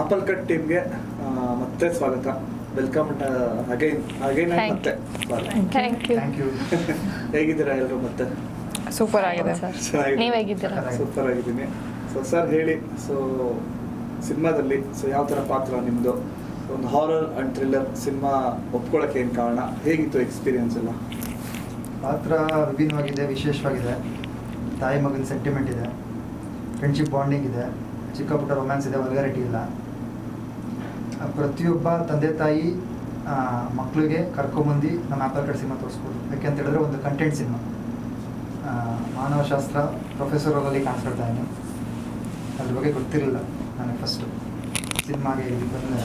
Apple cut ಟೀಮ್ಗೆ ಮತ್ತೆ ಸ್ವಾಗತ. ವೆಲ್ಕಮ್ ಅಗೈನ್ ಅಗೈನ್ ಮತ್ತೆ. ಥ್ಯಾಂಕ್ ಯು ಥ್ಯಾಂಕ್ ಯು ಹೇಗಿದ್ದೀರಾ ಎಲ್ಲರೂ ಮತ್ತೆ? ಸೂಪರ್ ಆಗಿದೆ. ಚೆನ್ನಾಗಿದೆ. ನೀವ್ ಹೇಗಿದ್ದೀರಾ? ಸೂಪರ್ ಆಗಿದ್ದೀನಿ. ಸೊ ಸರ್ ಹೇಳಿ. ಸೊ ಸಿನಿಮಾದಲ್ಲಿ ಸೊ ಯಾವ ಥರ ಪಾತ್ರ ನಿಮ್ಮದು ಒಂದು ಹಾರರ್ ಅಂಡ್ ಥ್ರಿಲ್ಲರ್ ಸಿನಿಮಾ ಒಪ್ಕೊಳ್ಳೋಕೆ ಏನು ಕಾರಣ? ಹೇಗಿತ್ತು ಎಕ್ಸ್ಪೀರಿಯನ್ಸ್ ಎಲ್ಲ? ಪಾತ್ರ ವಿಭಿನ್ನವಾಗಿದೆ ವಿಶೇಷವಾಗಿದೆ. ತಾಯಿ ಮಗನ ಸೆಂಟಿಮೆಂಟ್ ಇದೆ. ಫ್ರೆಂಡ್ಶಿಪ್ ಬಾಂಡಿಂಗ್ ಇದೆ. ಚಿಕ್ಕ ಪುಟ್ಟ ರೊಮ್ಯಾನ್ಸ್ ಇದೆ ವಲ್ಗಾರಿಟಿ ಇಲ್ಲ ಪ್ರತಿಯೊಬ್ಬ ತಂದೆ ತಾಯಿ ಮಕ್ಕಳಿಗೆ ಕರ್ಕೊಂಬಂದು ನಮ್ಮ ಆಪಲ್ ಕಡೆ ಸಿನಿಮಾ ತೋರಿಸ್ಬೋದು. ಯಾಕೆಂತ ಹೇಳಿದ್ರೆ ಒಂದು ಕಂಟೆಂಟ್ ಸಿನಿಮಾ. ಮಾನವಶಾಸ್ತ್ರ ಪ್ರೊಫೆಸರ್ ಅಲ್ಲಿ ಕಾಣಿಸ್ಕೊಳ್ತಾ ಇದ್ದೀನಿ. ಅದ್ರ ಬಗ್ಗೆ ಗೊತ್ತಿರಲಿಲ್ಲ ನನಗೆ ಫಸ್ಟು ಸಿನಿಮಾಗೆ ಇಲ್ಲಿ ಬಂದ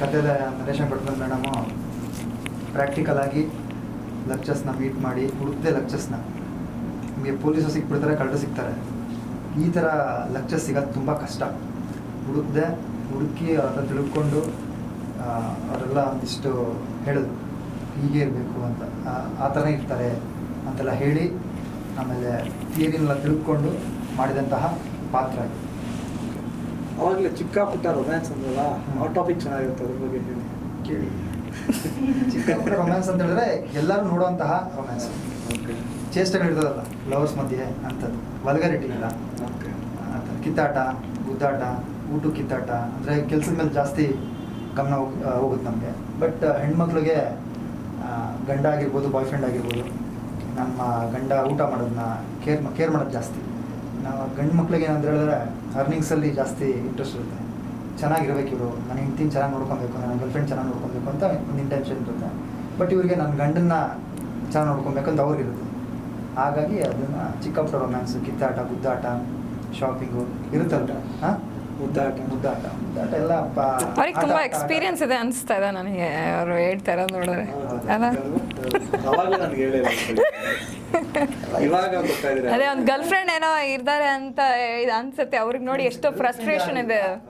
ಕಥೆದ ನರೇಶನ್ ಕೊಟ್ಟು ಮೇಡಮು ಪ್ರಾಕ್ಟಿಕಲ್ ಆಗಿ ಲೆಕ್ಚರ್ಸ್ನ ಮೀಟ್ ಮಾಡಿ, ಹುಡುಕ್ದೆ ಲೆಕ್ಚರ್ಸ್ನ ನಿಮಗೆ ಪೊಲೀಸರು ಸಿಕ್ಬಿಡ್ತಾರೆ ಕಳ್ಳರು ಸಿಗ್ತಾರೆ ಈ ಥರ ಲೆಕ್ಚರ್ ಸಿಗೋದು ತುಂಬ ಕಷ್ಟ. ಹುಡುಕ್ದೆ ಹುಡುಕಿ ಅವ್ರ ಹತ್ರ ತಿಳ್ಕೊಂಡು ಅವರೆಲ್ಲ ಒಂದಿಷ್ಟು ಹೇಳಿದ್ರು ಹೀಗೆ ಇರಬೇಕು ಅಂತ. ಆ- ಥರ ಇರ್ತಾರೆ ಅಂತೆಲ್ಲ ಹೇಳಿ ಆಮೇಲೆ ಥಿಯರಿನೆಲ್ಲ ತಿಳ್ಕೊಂಡು ಮಾಡಿದಂತಹ ಪಾತ್ರ ಇದು. ಅವಾಗಲೇ ಚಿಕ್ಕ ಪುಟ್ಟ ರೊಮ್ಯಾನ್ಸ್ ಅಂದ್ರಲ್ಲ ಆ ಟಾಪಿಕ್ ಚೆನ್ನಾಗಿರುತ್ತೆ ಅದ್ರ ಬಗ್ಗೆ ಹೇಳಿ. ಕೇಳಿ. ಚಿಕ್ಕ ರೊಮ್ಯಾನ್ಸ್ ಅಂತ ಹೇಳಿದ್ರೆ ಎಲ್ಲರೂ ನೋಡುವಂತಹ ರೊಮ್ಯಾನ್ಸ್ ಓಕೆ ಚೇಷ್ಟೆಗಳಿರ್ತದಲ್ಲ ಲವರ್ಸ್ ಮಧ್ಯೆ ಅಂಥದ್ದು. ವಲ್ಗರಿಟಿ ಇಲ್ಲ ಕಿತ್ತಾಟ ಗುದ್ದಾಟ ಊಟ ಕಿತ್ತಾಟ ಅಂದರೆ ಕೆಲಸದ ಮೇಲೆ ಜಾಸ್ತಿ ಗಮನ ಹೋಗ್ ಹೋಗುತ್ತೆ ನಮಗೆ. ಬಟ್ ಹೆಣ್ಮಕ್ಳಿಗೆ ಗಂಡ ಆಗಿರ್ಬೋದು ಬಾಯ್ ಫ್ರೆಂಡ್ ಆಗಿರ್ಬೋದು ನಮ್ಮ ಗಂಡ ಊಟ ಮಾಡೋದನ್ನ ಕೇರ್ ಕೇರ್ ಮಾಡೋದು ಜಾಸ್ತಿ. ನಾವು ಗಂಡು ಮಕ್ಳಿಗೆ ಏನಂತ ಹೇಳಿದ್ರೆ ಅರ್ನಿಂಗ್ಸಲ್ಲಿ ಜಾಸ್ತಿ ಇಂಟ್ರೆಸ್ಟ್ ಇರುತ್ತೆ. ಚೆನ್ನಾಗಿರ್ಬೇಕು ಇವರು. ನನ್ನ ಹೆಂಡ್ತಿನ ಚೆನ್ನಾಗಿ ನೋಡ್ಕೊಬೇಕು ನನ್ನ ಗರ್ಲ್ ಫ್ರೆಂಡ್ ಚೆನ್ನಾಗಿ ನೋಡ್ಕೊಬೇಕು ಅಂತ ಒಂದು ಇಂಟೆನ್ಷನ್ ಇರುತ್ತೆ. ಬಟ್ ಇವರಿಗೆ ನನ್ನ ಗಂಡನ್ನ ಚೆನ್ನಾಗಿ ನೋಡ್ಕೊಬೇಕಂತ ಅಂತ ಅವ್ರಿಗಿರುತ್ತೆ ಹಾಗಾಗಿ ಅದನ್ನ ಚಿಕ್ಕ ಪುಟ್ಟ ರೊಮ್ಯಾನ್ಸು ಕಿತ್ತಾಟ ಗುದ್ದಾಟ ಶಾಪಿಂಗ್ ಇರುತ್ತಲ್ಲ ಹಾಂ? ಮುದ್ದಾಟ ಮುದ್ದಾಟ ಮುದ್ದಾಟ ಎಲ್ಲ ಪ- ಅವ್ರಿಗೆ ತುಂಬಾ. ಎಕ್ಸ್ಪೀರಿಯನ್ಸ್ ಇದೆ ಅನಿಸ್ತಾ ಇದೆ ನನಗೆ ಅವರು ಹೇಳ್ತಾ ಇರೋದು ನೋಡಿದ್ರೆ. ಅಲ್ಲ? ಅದೇ ಒಂದು ಗರ್ಲ್ ಫ್ರೆಂಡ್ ಏನೋ ಇರ್ತಾರೆ ಅಂತ ಇದು ಅನ್ಸುತ್ತೆ. ಅವ್ರಿಗೆ ನೋಡಿ ಎಷ್ಟೋ ಫ್ರಸ್ಟ್ರೇಷನ್ ಇದೆ.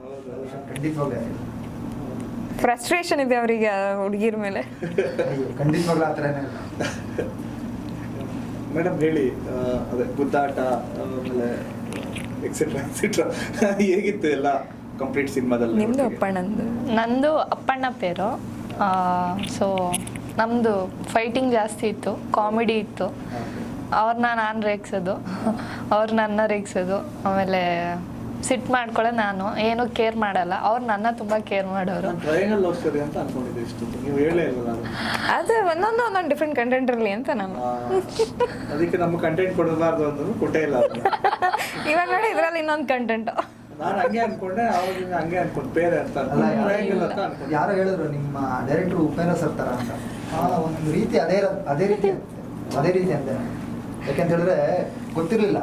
ಫ್ರಸ್ಟ್ರೇಷನ್ ಇದೆ ಅವರಿಗೆ ಹುಡುಗಿರ ಮೇಲೆ. ಖಂಡಿತವಾಗ್ಲೂ ಆ ಮೇಡಮ್ ಹೇಳಿ ಅದೇ ಗುದ್ದಾಟ ಆಮೇಲೆ ಎಕ್ಸೆಟ್ರಾ ಎಕ್ಸೆಟ್ರಾ ಹೇಗಿತ್ತು ಎಲ್ಲ ಕಂಪ್ಲೀಟ್ ಸಿನಿಮಾದಲ್ಲಿ? ನಿಮ್ದು ಅಪ್ಪಣ್ಣಂದು ನಂದು? ಅಪ್ಪಣ್ಣ ಪೇರು. ಸೊ ನಮ್ಮದು ಫೈಟಿಂಗ್ ಜಾಸ್ತಿ ಇತ್ತು ಕಾಮಿಡಿ ಇತ್ತು. ಅವ್ರನ್ನ ನಾನು ರೇಗ್ಸೋದು. ಅವ್ರು ನನ್ನ ರೇಗ್ಸೋದು. ಆಮೇಲೆ ಸಿಟ್ ಮಾಡ್ಕೊಳ್ಳೋ ನಾನು ಏನು ಕೇರ್ ಮಾಡಲ್ಲ. ಅವ್ರು ನನ್ನ ತುಂಬಾ ಕೇರ್ ಮಾಡೋರು. ಅದೇ ಲವ್ ಸ್ಟೋರಿ ಅಂತ ಅನ್ಕೊಂಡಿದ್ದೆ ಇಷ್ಟು. ನೀವು ಹೇಳೇ ಇಲ್ಲ ನಾನು ಅದು ಒಂದೊಂದು ಒಂದೊಂದು ಡಿಫ್ರೆಂಟ್ ಕಂಟೆಂಟ್ ಇರಲಿ ಅಂತ ನಾನು. ಅದಕ್ಕೆ ನಮ್ಮ ಕಂಟೆಂಟ್ ಕೊಡಬಾರ್ದು ಅಂತ ಕೊಟ್ಟೇ ಇಲ್ಲ. ಇವಾಗ ನೋಡಿ ಇದರಲ್ಲಿ ಇನ್ನೊಂದು ಕಂಟೆಂಟ್ ನಾನು ಹಂಗೆ ಅನ್ಕೊಂಡೆ ಅವಾಗ ಹಂಗೆ ಅನ್ಕೊಂಡೆ. ಬೇರೆ ಅಂತ ಯಾರು ಅಂತ ಅನ್ಕೊಂಡೆ ಯಾರೋ ಹೇಳಿದ್ರು ನಿಮ್ಮ ಡೈರೆಕ್ಟರ್ ಉಪೇಂದ್ರ ಸರ್ ತರ ಅಂತ. ಆ, ಒಂದು ರೀತಿ ಅದೇ ಅದೇ ರೀತಿ ಅಂತೆ. ಅದೇ ರೀತಿ ಅಂತ ಯಾಕೆಂತ ಹೇಳಿದ್ರೆ ಗೊತ್ತಿರಲಿಲ್ಲ.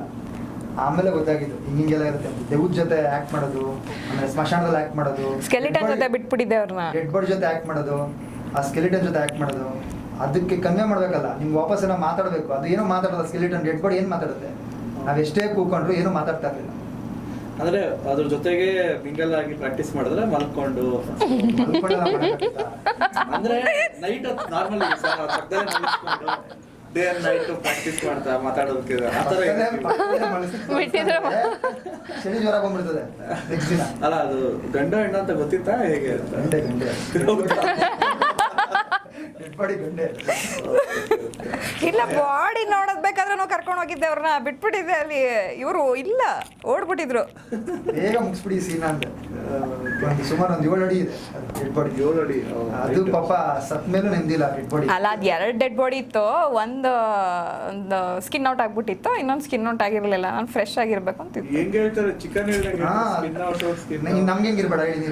ಆಮೇಲೆ ಗೊತ್ತಾಗಿದ್ದು. ಹಿಂಗೆಲ್ಲ ಇರುತ್ತೆ. ದೇವ್ರ ಜೊತೆ ಆಕ್ಟ್ ಮಾಡೋದು ಆಮೇಲೆ ಸ್ಮಶಾನದಲ್ಲಿ ಆಕ್ಟ್ ಮಾಡೋದು. ಸ್ಕೆಲಿಟನ್ ಜೊತೆ ಬಿಟ್ಬಿಟ್ಟಿದ್ದೆ ಅವ್ರನ್ನ. ಡೆಡ್ ಬಾಡಿ ಜೊತೆ ಆಕ್ಟ್ ಮಾಡೋದು. ಆ ಸ್ಕೆಲಿಟನ್ ಜೊತೆ ಆಕ್ಟ್ ಮಾಡೋದು. ಅದಕ್ಕೆ ಕಮ್ಮಿ ಮಾಡ್ಬೇಕಲ್ಲ. ನಿಮ್ಗೆ ವಾಪಸ್ ಏನೋ ಮಾತಾಡಬೇಕು. ಅದು ಏನೋ ಮಾತಾಡೋದು ಸ್ಕೆಲಿಟನ್ ಡೆಡ್ ಬಾಡಿ ಏನು ಮಾತಾಡುತ್ತೆ? ನಾವು ಎಷ್ಟೇ ಕೂಕೊಂಡ್ರು ಏನೂ ಮಾತಾಡ್ತಾ ಇರಲಿಲ್ಲ. ಅಂದ್ರೆ ಅದ್ರ ಜೊತೆಗೆ ಮಿಂಗಲ್ ಆಗಿ ಪ್ರಾಕ್ಟೀಸ್ ಮಾಡಿದ್ರೆ ಮಲ್ಕೊಂಡು. ಅಂದ್ರೆ night normal day and night practice ಮಾಡ್ತಾ ಮಾತಾಡೋದಕ್ಕೆ ಆ ಥರ ಏನಿಲ್ಲ. ಬಿಟ್ಟಿದ್ರೆ. ಶನಿ ಜ್ವರ ಬಂದ್ಬಿಡ್ತದೆ ನೆಕ್ಸ್ಟ್ ದಿನ. ಅಲ್ಲ ಅದು ಗಂಡ ಹೆಣ್ಣ ಅಂತ ಗೊತ್ತಿತ್ತಾ? ಹೇಗೆ ಅಂತ? ಗಂಡೆ ಗಂಡೆ. ಡೆಡ್ ಬಾಡಿ ಗಂಡೆ. ಇಲ್ಲ ಬಾಡಿ ನೋಡೋದ್ ಬೇಕಾದ್ರೆ ನಾವು ಕರ್ಕೊಂಡು ಹೋಗಿದ್ದೆ ಅವ್ರನ್ನ. ಬಿಟ್ಬಿಟ್ಟಿದ್ದೆ ಅಲ್ಲಿ. ಇವರು ಇಲ್ಲ ಓಡ್ಬಿಟ್ಟಿದ್ರು. ಬೇಗ ಮುಗಿಸ್ಬಿಡಿ ಸೀನ್ ಅಂತ. ಒಂದು ಸುಮಾರು ಒಂದು ಏಳು ಅಡಿ ಇದೆ. ಡೆಡ್ ಬಾಡಿ ಏಳು ಅಡಿ ಅದು. ಪಾಪ ಸತ್ ಮೇಲೂ ನೆಂದಿಲ್ಲ ಡೆಡ್ ಬಾಡಿ ಅಲ್ಲ ಅದ್ ಎರಡು ಡೆಡ್ ಬಾಡಿ ಇತ್ತು. ಒಂದು ಒಂದು ಸ್ಕಿನ್ ಔಟ್ ಆಗ್ಬಿಟ್ಟಿತ್ತು. ಇನ್ನೊಂದು ಸ್ಕಿನ್ ಔಟ್ ಆಗಿರ್ಲಿಲ್ಲ. ನಾನು ಫ್ರೆಶ್ ಆಗಿರ್ಬೇಕು ಅಂತ ಇತ್ತು. ಹೆಂಗ್ ಹೇಳ್ತಾರೆ? ಚಿಕನ್ ಹೇಳ್ದಂಗೆ ಸ್ಕಿನ್ ಔಟ್ ಸ್ಕಿನ್ ನಮ್ಗೆ ಹೆಂಗಿರ್ಬೇಡ ಹೇಳಿ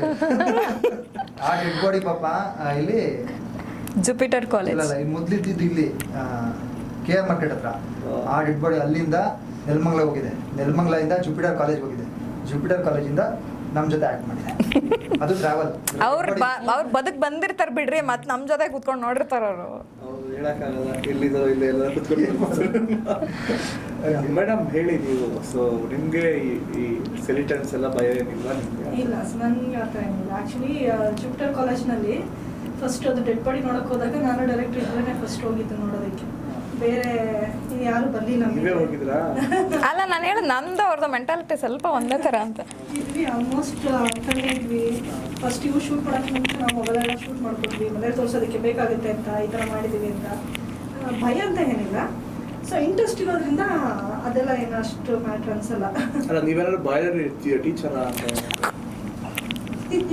ಆ ಡೆಡ್ ಬಾಡಿ ಪಾಪ ಇಲ್ಲಿ ಜುಪಿಟರ್ ಇಲ್ಲ ಕಾಲೇಜ್ ಅಲ್ಲ ಇಲ್ಲಿ ಮೊದ್ಲಿದ್ದಿದ್ದು ಇಲ್ಲಿ ಕೆ ಆರ್ ಮಾರ್ಕೆಟ್ ಹತ್ರ. ಆ ಡೆಡ್ ಬಾಡಿ ಅಲ್ಲಿಂದ ನೆಲಮಂಗ್ಲ ಹೋಗಿದೆ. ನೆಲಮಂಗ್ಲದಿಂದ ಜುಪಿಟರ್ ಕಾಲೇಜ್ ಹೋಗಿದೆ. ಜುಪಿಟರ್ ಕಾಲೇಜಿಂದ ನಮ್ಮ ಜೊತೆ ಆಕ್ಟ್ ಮಾಡಿದೆ. ಅದು ಟ್ರಾವೆಲ್ ಅವ್ರ ಅವ್ರ ಬದುಕ್ ಬಂದಿರ್ತಾರ ಬಿಡ್ರಿ ಮತ್ ನಮ್ ಜೊತೆ ಕುತ್ಕೊಂಡು ನೋಡಿರ್ತಾರ ಅವರು. ಅವ್ರು ಹೇಳಕ್ಕಾಗಲ್ಲ ಎಲ್ಲಿದೋ ಇಲ್ಲ ಎಲ್ಲ ಮೇಡಮ್ ಹೇಳಿ ನೀವು ಸೊ ನಿಮ್ಗೆ ಈ- ಈ ಸೆಲಿಟನ್ಸ್ ಎಲ್ಲ ಭಯ ಏನಿಲ್ಲ ನಿಮ್ಗೆ? ಇಲ್ಲ ನಂಗೆ ಆ ಥರ ಏನಿಲ್ಲ. ಆ್ಯಕ್ಚುಲಿ ಜುಪ್ಟರ್ ಕಾಲೇಜ್ನಲ್ಲಿ ಫಸ್ಟ್ ಅದು ಡೆಡ್ ಬಾಡಿ ನೋಡೋಕೆ ಹೋದಾಗ ನಾನು ಡೈರೆಕ್ಟ್ ಇಬ್ಬರೇ ಫಸ್ಟ್ ಹೋಗಿದ್ದು ನೋಡೋದಕ್ಕೆ. ಬೇರೆ ಯಾರು ಬರ್ಲಿ ನೀವೇ ನಮಗೆ ಹೋಗಿದ್ರಾ? ಅಲ್ಲ ನಾನು ಹೇಳ ನಂದು ಅವ್ರದ್ದು ಮೆಂಟಾಲಿಟಿ ಸ್ವಲ್ಪ ಒಂದೇ ಥರ ಅಂತ. ಇದ್ವಿ ಆಲ್ಮೋಸ್ಟ್ ಅನ್ಕೊಂಡೇ ಇದ್ವಿ ಫಸ್ಟ್ ಇವು ಶೂಟ್ ಮಾಡೋಕ್ಕೆ ಮುಂಚೆ ನಾವು ಮೊಬೈಲ್ ಎಲ್ಲ ಶೂಟ್ ಮಾಡ್ಕೊಟ್ವಿ ಮನೇಲಿ ತೋರ್ಸೋದಕ್ಕೆ ಬೇಕಾಗುತ್ತೆ ಅಂತ ಈ ಥರ ಮಾಡಿದ್ದೀವಿ ಅಂತ. ಭಯ ಅಂತ ಏನಿಲ್ಲ. ಸೊ ಇಂಟ್ರೆಸ್ಟ್ ಇರೋದ್ರಿಂದ ಅದೆಲ್ಲ ಏನು ಅಷ್ಟು ಮ್ಯಾಟ್ರ್ ಅನ್ಸಲ್ಲ. ಅಲ್ಲ ನೀವೇನಾದ್ರು ಬಾಯ್ಲರ್ ಇರ್ತೀಯ ಟೀಚರಾ ಅಂತ?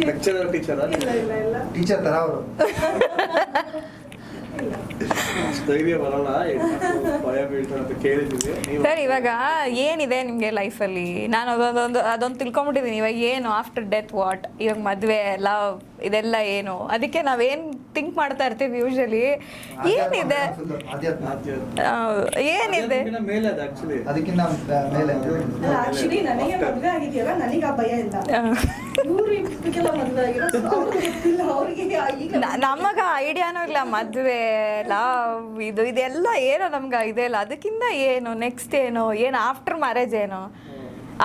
ಲೆಕ್ಚರರ್ ಟೀಚರಾ ಇಲ್ಲ ಇಲ್ಲ ಇಲ್ಲ. ಟೀಚರ್ ತರ ಅವರು ಇಲ್ಲ ಅಷ್ಟು ಧೈರ್ಯ ಬರಲ್ಲ ಹೆಣ್ಮಕ್ಳು ಭಯ ಬೀಳ್ತಾರೆ ಅಂತ ಕೇಳಿದ್ದೀವಿ ನೀವು ಸರ್, ಇವಾಗ ಏನಿದೆ ನಿಮಗೆ ಲೈಫಲ್ಲಿ? ನಾನು ಅದೊಂದು ಅದೊಂದು ತಿಳ್ಕೊಂಬಿಟ್ಟಿದ್ದೀನಿ. ಇವಾಗ ಏನು ಆಫ್ಟರ್ ಡೆತ್ ವಾಟ್ ಇವಾಗ ಮದುವೆ ಲವ್ ಇದೆಲ್ಲ ಏನು? ಅದಕ್ಕೆ ನಾವೇನು ಥಿಂಕ್ ಮಾಡ್ತಾ ಇರ್ತೀವಿ ಯೂಶಲಿ ಏನಿದೆ? ಏನಿದೆ? ಅದಕ್ಕಿಂತ ಮೇಲೆ ಅದು ಆಕ್ಚುಲಿ ಅದಕ್ಕಿಂತ ಮೇಲೆ ಅಂತ ಆಕ್ಚುಲಿ ನನಗೆ ಮದುವೆ ಆಗಿದೆಯಲ್ಲ ನನಗೆ ಆ ಭಯ ಇಲ್ಲ. ಇವ್ರು ಇಬ್ಬರಿಗೆಲ್ಲ ಮದುವೆ ಆಗಿರೋ so ಅವ್ರಿಗೆ ಈಗ ನಮಗ ಐಡಿಯಾನೂ ಇಲ್ಲ ಮದ್ವೆ ಲವ್ ಇದು ಇದೆಲ್ಲ ಏನೋ ನಮ್ಗೆ ಇದೆ ಇಲ್ಲ. ಅದಕ್ಕಿಂತ ಏನು ನೆಕ್ಸ್ಟ್ ಏನು ಏನು ಆಫ್ಟರ್ ಮ್ಯಾರೇಜ್ ಏನು?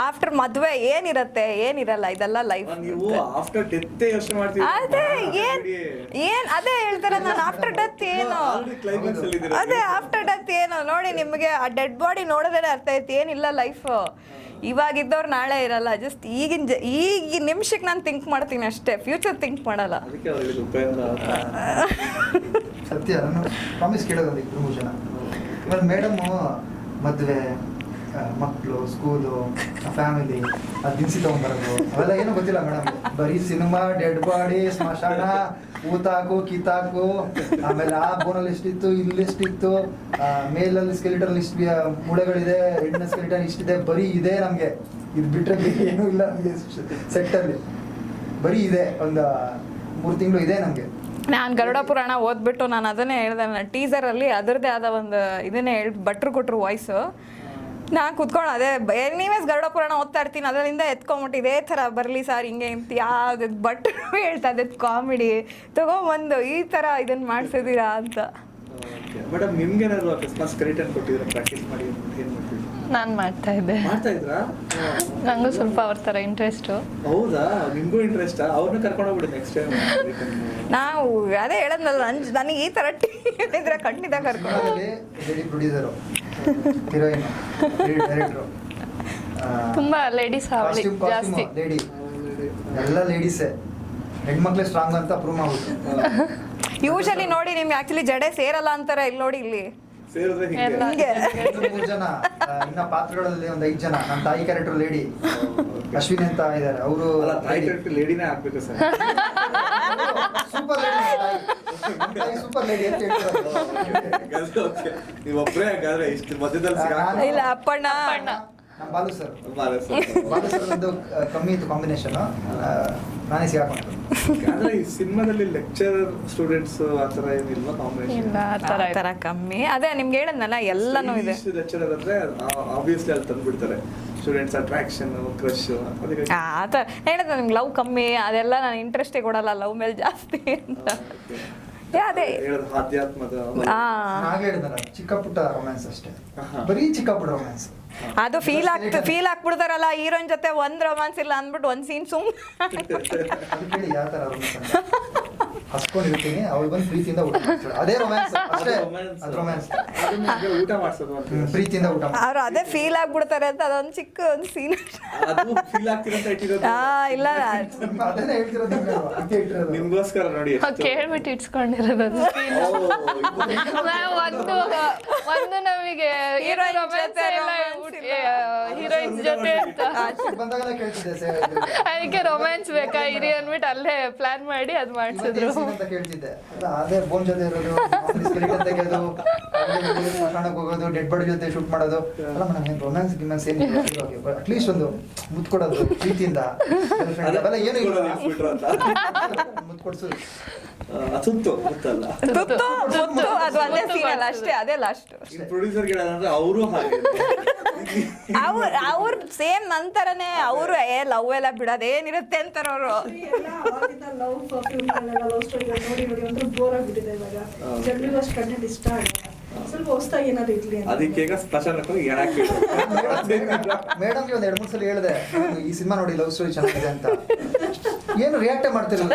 ಆಫ್ಟರ್ ಮದುವೆ ಏನಿರತ್ತೆ? ಏನಿರಲ್ಲ ಇದೆಲ್ಲ ಲೈಫ್ ನೀವು ಆಫ್ಟರ್ ಡೆತ್ ಯೋಚನೆ ಮಾಡ್ತೀವಿ ಅದೇ ಏನ್ ಏನ್ ಅದೇ ಹೇಳ್ತಾರೆ ನಾನು ಆಫ್ಟರ್ ಡೆತ್ ಏನು? ಅದೇ ಆಫ್ಟರ್ ಡೆತ್ ಏನು? ನೋಡಿ ನಿಮಗೆ ಆ ಡೆಡ್ ಬಾಡಿ ನೋಡಿದ್ರೆ ಅರ್ಥ ಐತಿ ಏನಿಲ್ಲ ಲೈಫ್ ಇವಾಗಿದ್ದವ್ರು ನಾಳೆ ಇರಲ್ಲ ಜಸ್ಟ್ ಈಗಿನ ಜ ಈಗ ನಿಮಿಷಕ್ಕೆ ನಾನು ಥಿಂಕ್ ಮಾಡ್ತೀನಿ ಅಷ್ಟೇ ಫ್ಯೂಚರ್ ಥಿಂಕ್ ಮಾಡಲ್ಲ. ಸತ್ಯ ನಾನು ಪ್ರಾಮಿಸ್ ಕೇಳೋದು ಮೂರು ಜನ. ಇವಾಗ ಮೇಡಮ್ ಮದುವೆ ಮಕ್ಕಳು ಸ್ಕೂಲು ಫ್ಯಾಮಿಲಿ ಅದು ದಿನಸಿ ತೊಗೊಂಡ್ಬರೋದು ಅವೆಲ್ಲ ಏನೂ ಗೊತ್ತಿಲ್ಲ ಮೇಡಮ್ ಬರೀ ಸಿನಿಮಾ ಡೆಡ್ ಬಾಡಿ ಸ್ಮಶಾನ ಊತಾಕು ಕಿತಾಕು ಆಮೇಲೆ ಆ ಬೋನಲ್ಲಿ ಎಷ್ಟಿತ್ತು ಇಲ್ಲಿ ಎಷ್ಟಿತ್ತು ಆ, ಮೇಲಲ್ಲಿ ಸ್ಕೆಲಿಟನ್ ಇಷ್ಟು ಮೂಳೆಗಳಿದೆ ಹೆಣ್ಣಿನ ಸ್ಕೆಲಿಟನ್ ಇಷ್ಟಿದೆ ಬರೀ ಇದೆ ನಮಗೆ. ಇದು ಬಿಟ್ಟರೆ ಏನು ಇಲ್ಲ ನಮಗೆ ಸೆಟ್ಟಲ್ಲಿ ಬರೀ ಇದೆ ಒಂದು ಮೂರು ತಿಂಗಳು ಇದೆ ನಮಗೆ. ನಾನು ಗರುಡ ಪುರಾಣ ಓದ್ಬಿಟ್ಟು ನಾನು ಅದನ್ನೇ ಹೇಳ್ದೆ ನಾನು ಟೀಸರಲ್ಲಿ ಅದರದ್ದೇ ಆದ ಒಂದು ಇದನ್ನೇ ಹೇಳಿ ಭಟ್ರು ಕೊಟ್ಟರು ವಾಯ್ಸು ನಾನು ಕುತ್ಕೊಂಡು ಅದೇ ಎನಿವೇಸ್ ಗರುಡ ಪುರಾಣ ಓದ್ತಾ ಇರ್ತೀನಿ. ಅದರಿಂದ ಎತ್ಕೊಂಬಿಟ್ಟು ಇದೇ ಥರ ಬರಲಿ ಸರ್ ಹಿಂಗೆ ಅಂತ ಯಾವ್ದು ಬಟ್ ಹೇಳ್ತಾ ಇದ್ದ ಕಾಮಿಡಿ ತಗೊಂಬಂದು ಈ ಥರ ಇದನ್ನು ಮಾಡಿಸಿದ್ದೀರಾ ಅಂತ. ಮೇಡಮ್ ನಿಮ್ಗೆ ಏನಾದ್ರು ಅಕಸ್ಮಾತ್ ಸ್ಕೆಲಿಟನ್ ಕೊಟ್ಟಿದ್ರೆ ಪ್ರಾಕ್ಟೀಸ್ ಮಾಡಿ ಅಂತ ಏನ್ ಮಾಡ್ತೀವಿ ನಾನು ಮಾಡ್ತಾ ಇದ್ದೆ. ಮಾಡ್ತಾ ಇದ್ರಾ? ನನಗೂ ಸ್ವಲ್ಪ ಅವ್ರ ಥರ ಇಂಟ್ರೆಸ್ಟು ಹೌದಾ? ನಿಮಗೂ ಇಂಟ್ರೆಸ್ಟ್ ಅವ್ರನ್ನ ಕರ್ಕೊಂಡು ಹೋಗ್ಬಿಡಿ ನೆಕ್ಸ್ಟ್ ಟೈಮ್ ನಾವು ಅದೇ ಹೇಳದ್ನಲ್ಲ ನನ್ ನನಗೆ ಈ ಥರ ಟೀಮ್ ಇದ್ರೆ ಖಂಡಿತ ಕರ್ಕೊಂಡು ಪ್ರೊಡ್ಯೂಸರು ಹೀರೋಯಿನ್ ಡೈರೆಕ್ಟ್ರು ತುಂಬ ಲೇಡೀಸ್ ಜಾಸ್ತಿ. ಲೇಡಿ ಎಲ್ಲ ಲೇಡೀಸೇ ಹೆಣ್ಮಕ್ಳೆ ಸ್ಟ್ರಾಂಗ್ ಅಂತ ಪ್ರೂವ್ ಮಾಡ್ಬಿಟ್ಟು ಯೂಶಲಿ ನೋಡಿ ನಿಮ್ಗೆ ಆ್ಯಕ್ಚುಲಿ ಜಡೆ ಸೇರಲ್ಲ ಅಂತಾರೆ ಇಲ್ಲಿ ನೋಡಿ ಇಲ್ಲಿ. ಮೂರು ಜನ ಇನ್ನ ಪಾತ್ರಗಳಲ್ಲಿ ಒಂದು ಐದು ಜನ. ನಮ್ ತಾಯಿ ಕ್ಯಾರೆಕ್ಟರ್ ಲೇಡಿ ಅಶ್ವಿನಿ ಅಂತ ಇದ್ದಾರೆ ಅವರು ಲೇಡಿನೇ ಆಗ್ಬೇಕು sir. Super lady super lady ಅಂತ ಹೇಳ್ತಿರೋದು ಓಕೆ ನೀವು ಒಬ್ಬರೇ ಹಾಗಾದ್ರೆ ಇಷ್ಟು ಮಧ್ಯದಲ್ಲಿ ಸಿಗಾಕ ಇಲ್ಲ ಅಪ್ಪಣ್ಣ. ಅಪ್ಪಣ್ಣ. ನಮ್ಮ ಬಾಲು ಸರ್ ಮಾರೆ ಸರ್. ಬಾಲು ಸರ್ ಒಂದು ಕಮ್ಮಿ ಇತ್ತು ಕಾಂಬಿನೇಷನ್ ನಾನೇ ಸಿಗಾಕೊಂಡು. ಅಂದ್ರೆ ಈ ಸಿನಿಮಾದಲ್ಲಿ ಲೆಕ್ಚರ್ ಸ್ಟೂಡೆಂಟ್ಸ್ ಆ ತರ ಏನಿಲ್ವಾ ಕಾಂಬಿನೇಷನ್ ಆ ಆ ಥರ ಥರ ಕಮ್ಮಿ. ಅದೇ ನಿಮ್ಗೆ ಹೇಳದ್ನಲ್ಲ ಎಲ್ಲನೂ ಇದೆ. ಲೆಕ್ಚರರ್ ಅಂದ್ರೆ ಆಬ್ವಿಯಸ್ಲಿ ಅಲ್ಲಿ ತಂದ್ಬಿಡ್ತಾರೆ. ಸ್ಟೂಡೆಂಟ್ಸ್ ಅಟ್ರಾಕ್ಷನ್ ಕ್ರಶ್ ಅದಕ್ಕೆ ಆ ಥರ ಹೇಳಿದ್ರೆ ನಿಮ್ಗೆ ಲವ್ ಕಮ್ಮಿ ಅದೆಲ್ಲ ನಾನು ಇಂಟ್ರೆಸ್ಟೇ ಕೊಡಲ್ಲ ಲವ್ ಮೇಲೆ ಜಾಸ್ತಿ ಅಂತ. ಅದೇ ಆಧ್ಯಾತ್ಮದ ಆ. ಹಾಗೆ ಹೇಳಿದ್ನಲ್ಲ ಚಿಕ್ಕ ಪುಟ್ಟ ರೊಮ್ಯಾನ್ಸ್ ಅಷ್ಟೇ ಬರೀ ಚಿಕ್ಕ ಪುಟ್ಟ ರೊಮ್ಯಾನ್ಸ್ ಅದು ಫೀಲ್ ಆಗ್ತ ಫೀಲ್ ಆಗ್ಬಿಡ್ತಾರಲ್ಲ ಹೀರೋಯಿನ್ ಜೊತೆ ಒಂದ್ ರೊಮ್ಯಾನ್ಸ್ ಇಲ್ಲ ಅಂದ್ಬಿಟ್ಟು ಒಂದ್ ಸೀನ್ ಸುಮ್ ಹಸ್ಕೊಂಡಿರ್ತೀನಿ ಅವಳು ಬಂದು ಪ್ರೀತಿಯಿಂದ ಊಟ ಮಾಡ್ತಾಳೆ. ಅದೇ ರೊಮ್ಯಾನ್ಸ್ ಅಷ್ಟೇ. ಅದು ರೊಮ್ಯಾನ್ಸ್ ಅದನ್ನ ಊಟ ಮಾಡಿಸೋದು ಅಂತ. ಪ್ರೀತಿಯಿಂದ ಊಟ. ಅವ್ರು ಅದೇ ಫೀಲ್ ಆಗ್ಬಿಡ್ತಾರೆ ಅಂತ ಅದೊಂದು ಚಿಕ್ಕ ಒಂದು ಸೀನ್ ಅದು ಫೀಲ್ ಆಗ್ತಿರಂತ ಇಟ್ಟಿರೋದು. ಆ ಇಲ್ಲ ಅದನ್ನೇ ಹೇಳ್ತಿರೋದು ನಿಮ್ಗೆ ಅಲ್ವಾ? ಅದಕ್ಕೆ ಹೇಳ್ತಿರೋದು. ನಿಮ್ಗೋಸ್ಕರ ನೋಡಿ ಎಷ್ಟು. ಕೇಳ್ಬಿಟ್ಟು ಇಟ್ಸ್ಕೊಂಡಿರೋದು ಅದು ಓ, ಇದು- ನಾವು ಒಂದು ಒಂದು ನಮಗೆ Heroine ರೊಮ್ಯಾನ್ಸ್ ಜೊತೆ ಎಲ್ಲ romance ಇಲ್ಲ. ಹೀರೋಯಿನ್ಸ್ ಜೊತೆ ಅಂತ. ಸಿಟ್ಟು ಬಂದಾಗೆಲ್ಲ ಕೇಳ್ತಿದ್ದೆ ಸೇ- ಅದಕ್ಕೆ ರೊಮ್ಯಾನ್ಸ್ ಬೇಕಾ ಇರಿ ಅನ್ಬಿಟ್ಟು ಅಲ್ಲೇ ಪ್ಲಾನ್ ಮಾಡಿ ಅದ್ ಮಾಡ್ಸಿದ್ರು. ಅಂತ ಕೇಳ್ತಿದ್ದೆ. ಅಲ್ಲ, ಅದೇ ಬೋನ್ ಜೊತೆ ಇರೋದು ಸ್ಕೆಲಿಟನ್ ತೆಗೆಯೋದು ಸ್ಮಶಾನಕ್ಕೆ ಹೋಗೋದು ಡೆಡ್ ಬಾಡಿ ಜೊತೆ ಶೂಟ್ ಮಾಡೋದು. ಅಲ್ಲ ಮೇಡಮ್ ಏನು ರೊಮ್ಯಾನ್ಸ್ ಗಿಮ್ಯಾನ್ಸ್ ಏನು ಅಟ್ಲೀಸ್ಟ್ ಒಂದು ಮುತ್ ಕೊಡೋದು ಪ್ರೀತಿಯಿಂದ. Girlfriend. ಅವೆಲ್ಲ ಏನು ಇಲ್ಲ. ನಿಲ್ಸ್ಬಿಟ್ರು ಅಂತ. ಮುತ್ತು ಕೊಡ್ಸೋದು ಆ, ಅಸುತ್ತು ಗೊತ್ತಲ್ಲ ತುತ್ತು ಮುತ್ತು. ಅದು ಒಂದೇ ಸೀನ್ ಅಲ್ಲ ಅಷ್ಟೇ ಅದೇ ಲಾಸ್ಟ್ ಇನ್ ಪ್ರೊಡ್ಯೂಸರ್ ಅಂದ್ರೆ ಅವರು ಹಾಗೆ ಅವ್ರ ಅವ್ರ ಸೇಮ್ ನಂತರನೇ ಅವರು ಏ ಲವ್ ಎಲ್ಲ ಬಿಡೋದೇನಿರುತ್ತೆ ಅಂತಾರ ಅವರು. ಅದಕ್ಕೆ ಈಗ ಮೇಡಮ್ಗೆ ಒಂದ್ ಎರಡು ಮೂರು ಸಲ ಹೇಳಿದೆ ಈ ಸಿನಿಮಾ ನೋಡಿ ಲವ್ ಸ್ಟೋರಿ ಚೆನ್ನಾಗಿದೆ ಅಂತ. ಏನು ರಿಯಾಕ್ಟ್ ಮಾಡ್ತಿರಲ್ಲ?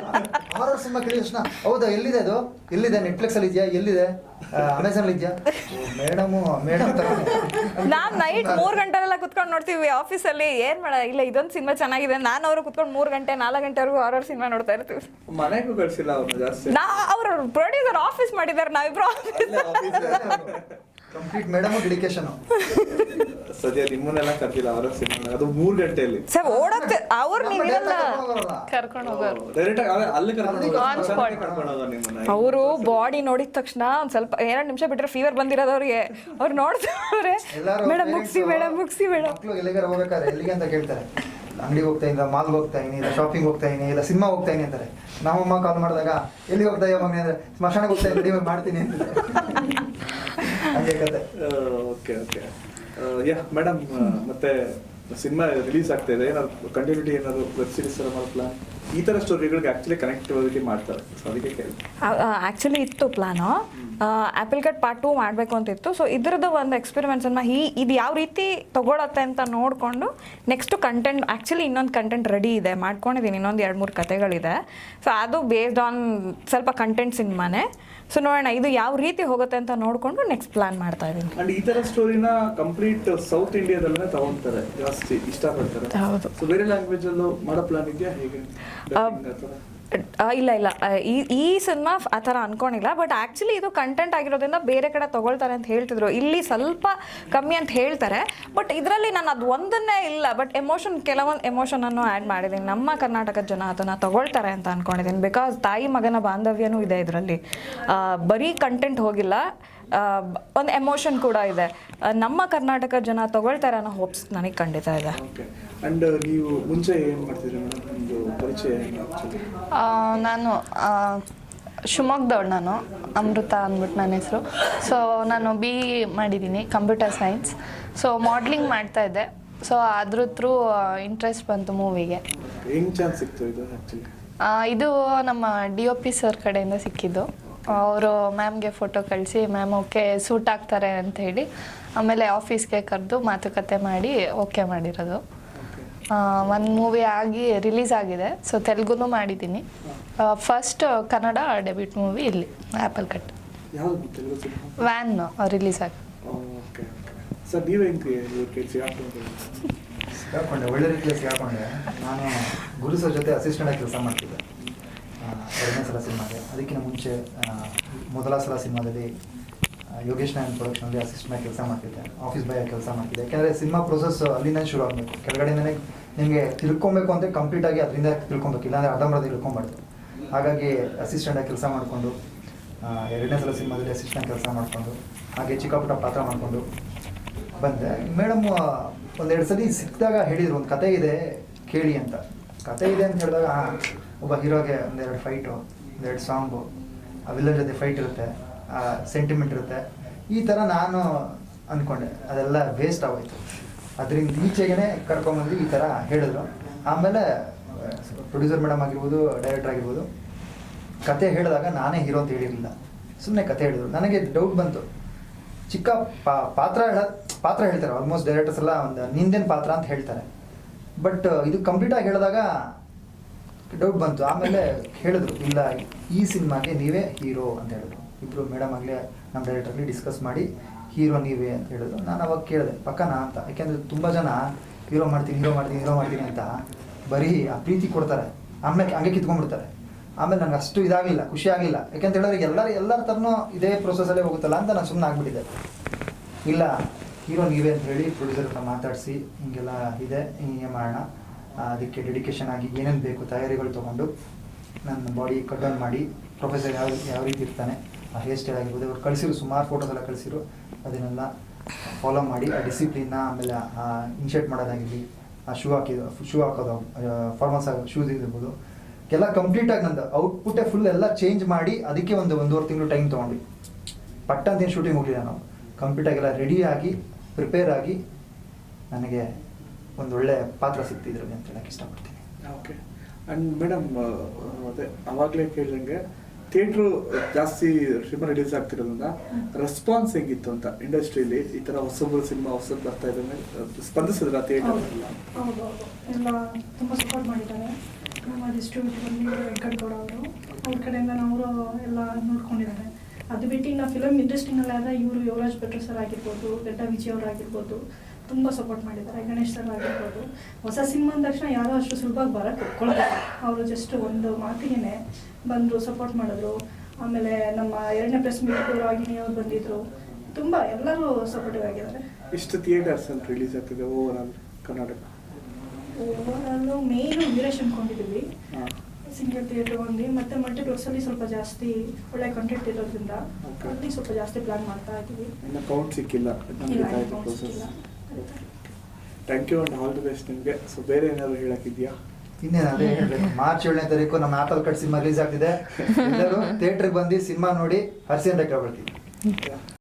ಹಾರರ್ ಸಿನಿಮಾ ಕೇಳಿದ ತಕ್ಷಣ ಹೌದಾ ಎಲ್ಲಿದೆ ಅದು? ಎಲ್ಲಿದೆ? ನೆಟ್ಫ್ಲಿಕ್ಸ್ ಅಲ್ಲಿ ಇದೆಯಾ? ಎಲ್ಲಿದೆ? ಅಮೆಝಾನ್ ಇದೆಯಾ? ಮೇಡಮ್ ಮೇಡಮ್ ನಾನ್ ನೈಟ್ ಮೂರ್ ಗಂಟೆಲೆಲ್ಲ ಕುತ್ಕೊಂಡು ನೋಡ್ತೀವಿ ಆಫೀಸಲ್ಲಿ ಏನ್ ಮಾಡ ಇಲ್ಲ ಇದೊಂದು ಸಿನಿಮಾ ಚೆನ್ನಾಗಿದೆ. ನಾನು ಅವರು ಕುತ್ಕೊಂಡು ಮೂರ್ ಗಂಟೆ ನಾಲ್ಕು ಗಂಟೆವರೆಗೂ ಹಾರರ್ ಸಿನಿಮಾ ನೋಡ್ತಾ ಇರ್ತೀವಿ. ಮನೆಗೂ ಕಳ್ಸಿಲ್ಲ ಅವ್ರು ಜಾಸ್ತಿ. ನಾ ಅವ್ರ ಪ್ರೊಡ್ಯೂಸರ್ ಆಫೀಸ್ ಮಾಡಿದ್ದಾರೆ. ನಾವಿಬ್ರು ಅಲ್ಲೇ ಅಲ್ಲೇ. ಕಂಪ್ಲೀಟ್ ಮೇಡಮ್ ಡೆಡಿಕೇಶನ್ ಸದ್ಯ ನಿಮ್ಮನ್ನೆಲ್ಲ ಕರ್ತಿಲ್ಲ ಅವರ ಸಿನಿಮಾ ಅದು ಮೂರ್ ಗಂಟೆಯಲ್ಲಿ. ಸರ್ ಓಡಕ್ಕೆ ಅವ್ರು ನೀವಿರಲ್ಲ. ಕರ್ಕೊಂಡು ಹೋಗೋರು. ಡೈರೆಕ್ಟ್ ಆಗಿ ಅಲ್ಲಿ ಕರ್ಕೊಂಡು ಹೋಗೋದು. ನಿಮ್ಮನ್ನ ಅವರು ಬಾಡಿ ನೋಡಿದ ತಕ್ಷಣ ಒಂದ್ ಸ್ವಲ್ಪ ಎರಡು ನಿಮಿಷ ಬಿಟ್ರೆ ಫೀವರ್ ಬಂದಿರೋದು ಅವ್ರಿಗೆ ಅವ್ರು ನೋಡ್ತಾರೆ ಮೇಡಮ್ ಮುಗಿಸಿ ಮೇಡಮ್ ಮುಗಿಸಿ ಮೇಡಮ್ ಮಕ್ಕಳು ಎಲ್ಲಿಗಾರ ಹೋಗ್ಬೇಕಾದ್ರೆ ಎಲ್ಲಿಗೆ ಅಂತ ಕೇಳ್ತಾರೆ. ಅಂಗಡಿಗೆ ಹೋಗ್ತಾ ಇಲ್ಲ ಮಾಲ್ಗೆ ಹೋಗ್ತಾ ಇದೀನಿ ಇಲ್ಲ ಶಾಪಿಂಗ್ ಹೋಗ್ತಾ ಇದೀನಿ ಇಲ್ಲ ಸಿನಿಮಾ ಹೋಗ್ತಾ ಇದೀನಿ ಅಂತಾರೆ. ನಮ್ಮಮ್ಮ ಕಾಲ್ ಮಾಡಿದಾಗ ಎಲ್ಲಿ ಹೋಗ್ತಾ ಇದೀಯ ಮಗನೇ ಅಂದ್ರೆ ಸ್ಮಶಾನಕ್ಕೆ ಹೋಗ್ತಾ ಇದ್ದೀನಿ ಮಾಡ್ತೀನಿ ಅಂತ ಹಂಗೆ ಕತೆ. Okay okay. ಯಾ ಮೇಡಮ್ ಮತ್ತೆ ಸಿನಿಮಾ ರಿಲೀಸ್ ಆಗ್ತಾ ಇದೆ ಏನಾದ್ರು ಕಂಟಿನ್ಯೂಟಿ ಏನಾದ್ರು ವೆಬ್ ಸೀರೀಸ್ ಎಲ್ಲ ಮಾಡೋ ಪ್ಲಾನ್ ಈ ತರ ಸ್ಟೋರಿಗಳಿಗೆ ಆಕ್ಚುಲಿ ಕನೆಕ್ಟಿವಿಟಿ ಮಾಡ್ತಾರೆ. ಸೊ ಅದಕ್ಕೆ ಕೇಳಿ ಆಕ್ಚುಲಿ ಇತ್ತು plan apple cut part two ಮಾಡಬೇಕು ಅಂತ ಇತ್ತು ಸೊ ಇದ್ರದ್ದು ಒಂದು ಎಕ್ಸ್ಪೆರಿಮೆಂಟ್ಸ್ ಅನ್ನ ಈ ಇದು ಯಾವ ರೀತಿ ತಗೊಳತ್ತೆ ಅಂತ ನೋಡಿಕೊಂಡು ನೆಕ್ಸ್ಟ್ ಕಂಟೆಂಟ್ ಆ್ಯಕ್ಚುಲಿ ಇನ್ನೊಂದು ಕಂಟೆಂಟ್ ರೆಡಿ ಇದೆ. ಮಾಡ್ಕೊಂಡಿದ್ದೀನಿ ಇನ್ನೊಂದು ಎರಡು ಮೂರು ಕತೆಗಳಿದೆ ಸೊ ಅದು ಬೇಸ್ಡ್ ಆನ್ ಸ್ವಲ್ಪ ಕಂಟೆಂಟ್ ಮನೆ ಸೊ ನೋಡೋಣ ಇದು ಯಾವ ರೀತಿ ಹೋಗುತ್ತೆ ಅಂತ ನೋಡಿಕೊಂಡು ನೆಕ್ಸ್ಟ್ ಪ್ಲಾನ್ ಮಾಡ್ತಾ ಇದ್ದೀನಿ ಅಂಡ್ ಈ ತರ ಸ್ಟೋರಿನ ಕಂಪ್ಲೀಟ್ ಸೌತ್ ಇಂಡಿಯಾದಲ್ಲೇ ತಗೊಂತಾರೆ. ಜಾಸ್ತಿ ಇಷ್ಟಪಡ್ತಾರೆ. ಹೌದು. ಸೊ ಬೇರೆ ಲ್ಯಾಂಗ್ವೇಜ್ ಅಲ್ಲೂ ಮಾಡೋ ಪ್ಲಾನ್ ಇದೆಯಾ? ಹೇಗೆ? ಇಲ್ಲ ಇಲ್ಲ. ಈ ಸಿನಿಮಾ ಆ ಥರ ಅನ್ಕೊಂಡಿಲ್ಲ. ಬಟ್ ಆ್ಯಕ್ಚುಲಿ ಇದು ಕಂಟೆಂಟ್ ಆಗಿರೋದ್ರಿಂದ ಬೇರೆ ಕಡೆ ತಗೊಳ್ತಾರೆ ಅಂತ ಹೇಳ್ತಿದ್ರು. ಇಲ್ಲಿ ಸ್ವಲ್ಪ ಕಮ್ಮಿ ಅಂತ ಹೇಳ್ತಾರೆ. ಬಟ್ ಇದರಲ್ಲಿ ನಾನು ಅದು ಒಂದನ್ನೇ ಇಲ್ಲ. ಬಟ್ ಎಮೋಷನ್ ಕೆಲವೊಂದು ಎಮೋಷನನ್ನು ಆ್ಯಡ್ ಮಾಡಿದ್ದೀನಿ ನಮ್ಮ ಕರ್ನಾಟಕದ ಜನ ಅದನ್ನು ತಗೊಳ್ತಾರೆ ಅಂತ ಅನ್ಕೊಂಡಿದ್ದೀನಿ ಬಿಕಾಸ್ ತಾಯಿ ಮಗನ ಬಾಂಧವ್ಯನೂ ಇದೆ ಇದರಲ್ಲಿ. ಬರೀ ಕಂಟೆಂಟ್ ಹೋಗಿಲ್ಲ. ಒಂದು ಎಮೋಷನ್ ಕೂಡ ಇದೆ. ನಮ್ಮ ಕರ್ನಾಟಕ ಜನ ತಗೊಳ್ತಾರೆ ಅನ್ನೋ ಹೋಪ್ಸ್ ನನಗೆ ಖಂಡಿತ ಇದೆ. ಅಂಡ್ ನೀವು ಮುಂಚೆ ಏನು ಮಾಡ್ತಿದ್ರಿ ಮೇಡಮ್? ನಿಮ್ದು ಪರಿಚಯ ನಾನು ಶಿವಮೊಗ್ಗದವ್ರು ಶಿವಮೊಗ್ಗದವಳು ನಾನು ಅಮೃತ ಅಂದ್ಬಿಟ್ಟು ನನ್ನ ಹೆಸರು. ಸೊ ನಾನು ಬಿ ಇ ಮಾಡಿದ್ದೀನಿ ಕಂಪ್ಯೂಟರ್ ಸೈನ್ಸ್ ಸೊ ಮಾಡ್ಲಿಂಗ್ ಮಾಡ್ತಾ ಇದ್ದೆ. ಸೊ ಅದ್ರ ಥ್ರೂ ಇಂಟ್ರೆಸ್ಟ್ ಬಂತು ಮೂವಿಗೆ ಹೆಂಗ್ ಚಾನ್ಸ್ ಸಿಕ್ತು ಇದು ಇದು ನಮ್ಮ ಡಿ ಒ ಪಿ ಸರ್ ಕಡೆಯಿಂದ ಸಿಕ್ಕಿದ್ದು. ಅವರು ಮ್ಯಾಮ್ಗೆ ಫೋಟೋ ಕಳಿಸಿ ಮ್ಯಾಮ್ ಓಕೆ ಸೂಟ್ ಆಗ್ತಾರೆ ಅಂತ ಹೇಳಿ ಆಮೇಲೆ ಆಫೀಸ್ಗೆ ಕರೆದು ಮಾತುಕತೆ ಮಾಡಿ ಓಕೆ ಮಾಡಿರೋದು. ಒಂದು ಮೂವಿ ಆಗಿ ರಿಲೀಸ್ ಆಗಿದೆ. ಸೊ ತೆಲುಗುನು ಮಾಡಿದ್ದೀನಿ. ಫಸ್ಟ್ ಕನ್ನಡ ಡೆಬ್ಯೂಟ್ ಮೂವಿ ಇಲ್ಲಿ ಆ್ಯಪಲ್ ಕಟ್ ವ್ಯಾನ್ ರಿಲೀಸ್ ಆಗಿ. ಸಿಗಾಕೊಂಡೆ ಒಳ್ಳೆ ರೀತಿಯಲ್ಲಿ ಸಿಗಾಕೊಂಡೆ. ನಾನು ಗುರು ಸರ್ ಜೊತೆ ಅಸಿಸ್ಟೆಂಟ್ ಆಗಿ ಕೆಲಸ ಮಾಡ್ತಿದ್ದೆ. ಎರಡನೇ ಸಲ ಸಿನಿಮಾಗೆ. ಅದಕ್ಕಿಂತ ಮುಂಚೆ ಮೊದಲ ಸಲ ಸಿನಿಮಾದಲ್ಲಿ ಯೋಗೇಶ್ ನಾಯನ್ ಪ್ರೊಡಕ್ಷನಲ್ಲಿ ಅಸಿಸ್ಟೆಂಟ್ ಕೆಲಸ ಮಾಡ್ತಿದ್ದೆ ಆಫೀಸ್ ಬಾಯ್ ಕೆಲಸ ಮಾಡ್ತಿದ್ದೆ ಯಾಕೆಂದರೆ ಸಿನಿಮಾ ಪ್ರೊಸೆಸ್ ಅಲ್ಲಿಂದ ಶುರು ಆಗಬೇಕು ಕೆಳಗಡೆಯಿಂದನೇ ನಿಮಗೆ ತಿಳ್ಕೊಬೇಕು ಅಂದರೆ ಕಂಪ್ಲೀಟಾಗಿ ಅದರಿಂದ ತಿಳ್ಕೊಬೇಕು ಇಲ್ಲಾಂದರೆ ಅರ್ಧಂಬರ್ಧ ತಿಳ್ಕೊಬಾರ್ದು ಹಾಗಾಗಿ ಅಸಿಸ್ಟೆಂಟ್ ಆಗಿ ಕೆಲಸ ಮಾಡಿಕೊಂಡು ಎರಡನೇ ಸಲ ಸಿನಿಮಾದಲ್ಲಿ ಅಸಿಸ್ಟೆಂಟ್ ಕೆಲಸ ಮಾಡಿಕೊಂಡು ಹಾಗೆ ಚಿಕ್ಕ ಪುಟ್ಟ ಪಾತ್ರ ಮಾಡಿಕೊಂಡು ಬಂದೆ ಮೇಡಮ್ ಒಂದೆರಡು ಸಲ ಸಿಕ್ಕಿದಾಗ ಹೇಳಿದರು ಒಂದು ಕತೆ ಇದೆ ಕೇಳಿ ಅಂತ ಕತೆ ಇದೆ ಅಂತ ಹೇಳಿದಾಗ ಒಬ್ಬ ಹೀರೋಗೆ ಒಂದೆರಡು ಫೈಟು ಒಂದೆರಡು ಸಾಂಗು ಆ ಜೊತೆ ಫೈಟ್ ಇರುತ್ತೆ ಸೆಂಟಿಮೆಂಟ್ ಇರುತ್ತೆ. ಈ ಥರ ನಾನು ಅಂದ್ಕೊಂಡೆ ಅದೆಲ್ಲ ವೇಸ್ಟ್ ಆಗೋಯ್ತು. ಅದರಿಂದ ಈಚೆಗೆ ಕರ್ಕೊಂಬಂದು ಈ ಥರ ಹೇಳಿದ್ರು. ಆಮೇಲೆ ಪ್ರೊಡ್ಯೂಸರ್ ಮೇಡಮ್ ಆಗಿರ್ಬೋದು ಡೈರೆಕ್ಟರ್ ಆಗಿರ್ಬೋದು, ಕತೆ ಹೇಳಿದಾಗ ನಾನೇ ಹೀರೋ ಅಂತ ಹೇಳಿರಲಿಲ್ಲ. ಸುಮ್ಮನೆ ಕತೆ ಹೇಳಿದ್ರು. ನನಗೆ ಡೌಟ್ ಬಂತು. ಚಿಕ್ಕ ಪಾತ್ರ ಹೇಳ, ಪಾತ್ರ ಹೇಳ್ತಾರೆ. ಆಲ್ಮೋಸ್ಟ್ ಡೈರೆಕ್ಟರ್ಸ್ ಎಲ್ಲ ಒಂದು ನಿಂದೇನು ಪಾತ್ರ ಅಂತ ಹೇಳ್ತಾರೆ. ಬಟ್ ಇದು ಕಂಪ್ಲೀಟ್ ಆಗಿ ಹೇಳಿದಾಗ ಡೌಟ್ ಬಂತು. ಆಮೇಲೆ ಹೇಳಿದ್ರು, ಇಲ್ಲ, ಈ ಸಿನಿಮಾಗೆ ನೀವೇ ಹೀರೋ ಅಂತ ಹೇಳಿದ್ರು. ಇಬ್ರು ಮೇಡಮ್ ಆಗಲೇ ನಮ್ಮ ಡೈರೆಕ್ಟರ್ ಆಗಲಿ ಡಿಸ್ಕಸ್ ಮಾಡಿ, ಹೀರೋ ನೀವೇ ಅಂತ ಹೇಳಿದ್ರು. ನಾನು ಅವಾಗ ಕೇಳಿದೆ, ಪಕ್ಕನಾ ಅಂತ. ಯಾಕೆಂದರೆ ತುಂಬ ಜನ, ಹೀರೋ ಮಾಡ್ತೀನಿ ಹೀರೋ ಮಾಡ್ತೀನಿ ಹೀರೋ ಮಾಡ್ತೀನಿ ಅಂತ ಬರೀ ಆ ಪ್ರೀತಿ ಕೊಡ್ತಾರೆ. ಆಮೇಲೆ ಹಂಗೆ ಕಿತ್ಕೊಂಡ್ಬಿಡ್ತಾರೆ. ಆಮೇಲೆ ನನಗೆ ಅಷ್ಟು ಇದಾಗಿಲ್ಲ ಖುಷಿ ಆಗಲಿಲ್ಲ. ಯಾಕೆಂತ ಹೇಳಿದ್ರೆ ಎಲ್ಲರ ಎಲ್ಲರ ಥರನೂ ಇದೇ ಪ್ರೊಸೆಸಲ್ಲೇ ಹೋಗುತ್ತಲ್ಲ ಅಂತ ನಾನು ಸುಮ್ಮನೆ ಆಗ್ಬಿಟ್ಟಿದ್ದೆ. ಇಲ್ಲ, ಹೀರೋ ನೀವೇ ಅಂತ ಹೇಳಿ ಪ್ರೊಡ್ಯೂಸರ್ ಹತ್ರ ಮಾತಾಡಿಸಿ, ಹಿಂಗೆಲ್ಲ ಇದೆ, ಹಿಂಗೆ ಮಾಡೋಣ. ಅದಕ್ಕೆ ಡೆಡಿಕೇಶನ್ ಆಗಿ ಏನೇನು ಬೇಕು, ತಯಾರಿಗಳು ತೊಗೊಂಡು ನನ್ನ ಬಾಡಿ ಕಟ್ ಡೌನ್ ಮಾಡಿ ಪ್ರೊಫೆಸರ್ ಯಾವ ಯಾವ ರೀತಿ ಇರ್ತಾನೆ ಹೇರ್ ಸ್ಟೈಲ್ ಆಗಿರ್ಬೋದು ಅವ್ರು ಕಳಿಸಿರು ಸುಮಾರು ಫೋಟೋಸ್ ಎಲ್ಲ ಕಳಿಸಿರು ಅದನ್ನೆಲ್ಲ ಫಾಲೋ ಮಾಡಿ, ಆ ಡಿಸಿಪ್ಲಿನ್ನ ಆಮೇಲೆ ಇನ್ಶರ್ಟ್ ಮಾಡೋದಾಗಿರಲಿ, ಆ ಶೂ ಹಾಕಿದ ಶೂ ಹಾಕೋದು ಫಾರ್ಮಲ್ಸ್ ಶೂಸ್ ಇರ್ಬೋದು. ಎಲ್ಲ ಕಂಪ್ಲೀಟಾಗಿ ನಂದು ಔಟ್ಪುಟ್ಟೇ ಫುಲ್ ಎಲ್ಲ ಚೇಂಜ್ ಮಾಡಿ ಅದಕ್ಕೆ ಒಂದು ಒಂದೂವರೆ ತಿಂಗಳು ಟೈಮ್ ತೊಗೊಂಡ್ವಿ. ಪಟ್ಟಂತೇನು ಶೂಟಿಂಗ್ ಹೋಗಲಿಲ್ಲ ನಾವು. ಕಂಪ್ಲೀಟಾಗೆಲ್ಲ ರೆಡಿ ಆಗಿ ಪ್ರಿಪೇರ್ ಆಗಿ ನನಗೆ ಒಂದು ಒಳ್ಳೆ ಪಾತ್ರ ಸಿಕ್ತಿದ್ರು ಅಂತ ಹೇಳಕ್ಕೆ ಇಷ್ಟಪಡ್ತೀನಿ. ಓಕೆ ಅಂಡ್ ಮೇಡಮ್ ಅದೇ ಅವಾಗಲೇ ಕೇಳಿದಂಗೆ ಥಿಯೇಟ್ರು ಜಾಸ್ತಿ ಸಿನಿಮಾ ರಿಲೀಸ್ ಆಗ್ತಿರೋದ್ರಿಂದ ರೆಸ್ಪಾನ್ಸ್ ಹೆಂಗಿತ್ತು ಅಂತ ಇಂಡಸ್ಟ್ರಿಯಲ್ಲಿ ಈ ಥರ ಹೊಸಬ್ರು ಸಿನಿಮಾ ಹೊಸದು ಬರ್ತಾ ಇದ್ರೆ ಸ್ಪಂದಿಸಿದ್ರ ಥಿಯೇಟರ್ ಎಲ್ಲ ತುಂಬ ಸಪೋರ್ಟ್ ಮಾಡಿದ್ದಾರೆ. ನಮ್ಮ ಡಿಸ್ಟ್ರಿಬ್ಯೂಟರ್ ಬಂದು ವೆಂಕಟಗೌಡ ಅವರು. ಅವ್ರ ಕಡೆಯಿಂದ ಅವರು ಎಲ್ಲ ನೋಡ್ಕೊಂಡಿದ್ದಾರೆ. ಅದು ಬಿಟ್ಟು ಇನ್ನು ಫಿಲಮ್ ಇಂಡಸ್ಟ್ರಿನಲ್ಲಿ ಆದರೆ ಇವರು ಯುವರಾಜ್ ಭಟ್ರು ಸರ್ ಆಗಿರ್ಬೋದು ಗಡ್ಡ ವಿಜಯ್ ಅವರು ಆಗಿರ್ಬೋದು ತುಂಬ ಸಪೋರ್ಟ್ ಮಾಡಿದ್ದಾರೆ. ಗಣೇಶ್ ಸರ್ ಆಗಿರ್ಬೋದು. ಹೊಸ ಸಿನಿಮಾ ಅಂದ ತಕ್ಷಣ ಯಾರೋ ಅಷ್ಟು ಸುಲಭವಾಗಿ ಬರಕ್ಕೆ ಒಪ್ಕೊಳ್ಳೋದಿಲ್ಲ ಅವರು ಜಸ್ಟ್ ಒಂದು ಮಾತಿಗೆ ಬಂದರು ಸಪೋರ್ಟ್ ಮಾಡಿದ್ರು. ಆಮೇಲೆ ನಮ್ಮ ಎರಡನೇ ಪ್ರೆಸ್ ಮೀಟ್ ರಾಗಿಣಿ ಅವ್ರು ಬಂದಿದ್ರು. ತುಂಬ ಎಲ್ಲರೂ ಸಪೋರ್ಟಿವ್ ಆಗಿದ್ದಾರೆ. ಇಷ್ಟು ಥಿಯೇಟರ್ಸ್ ಅಂತ ರಿಲೀಸ್ ಆಗ್ತದೆ over all Karnataka? All main Veeresh ಅನ್ಕೊಂಡಿದ್ದೀವಿ ಹಾಂ. ಸಿಂಗಲ್ ಥಿಯೇಟರ್ ಒಂದು ಮತ್ತೆ ಮಲ್ಟಿಪ್ಲೆಕ್ಸ್ ಅಲ್ಲಿ ಸ್ವಲ್ಪ ಜಾಸ್ತಿ ಒಳ್ಳೆ ಕಂಟೆಂಟ್ ಇರೋದ್ರಿಂದ. ಅಲ್ಲಿ ಸ್ವಲ್ಪ ಜಾಸ್ತಿ ಪ್ಲಾನ್ ಮಾಡ್ತಾ ಇದ್ದೀವಿ ಕೌಂಟ್ ಸಿಕ್ಕಿಲ್ಲ. Thank you and all the best ನಿಮಗೆ. ಸೊ ಬೇರೆ ಏನಾದ್ರು ಹೇಳಕ್ಕಿದ್ಯಾ? ಇನ್ನೇನು ಅದೇ ಹೇಳ್ಬೇಕು. ಮಾರ್ಚ್ ಏಳನೇ ತಾರೀಕು ನಮ್ಮ ಆಪಲ್ ಕಟ್ ಸಿನಿಮಾ ರಿಲೀಸ್ ಆಗ್ತಿದೆ. ಎಲ್ಲರೂ ಥಿಯೇಟ್ರಿಗೆ ಬಂದು ಸಿನಿಮಾ ನೋಡಿ ಹರ್ಸಿ ಅಂತ.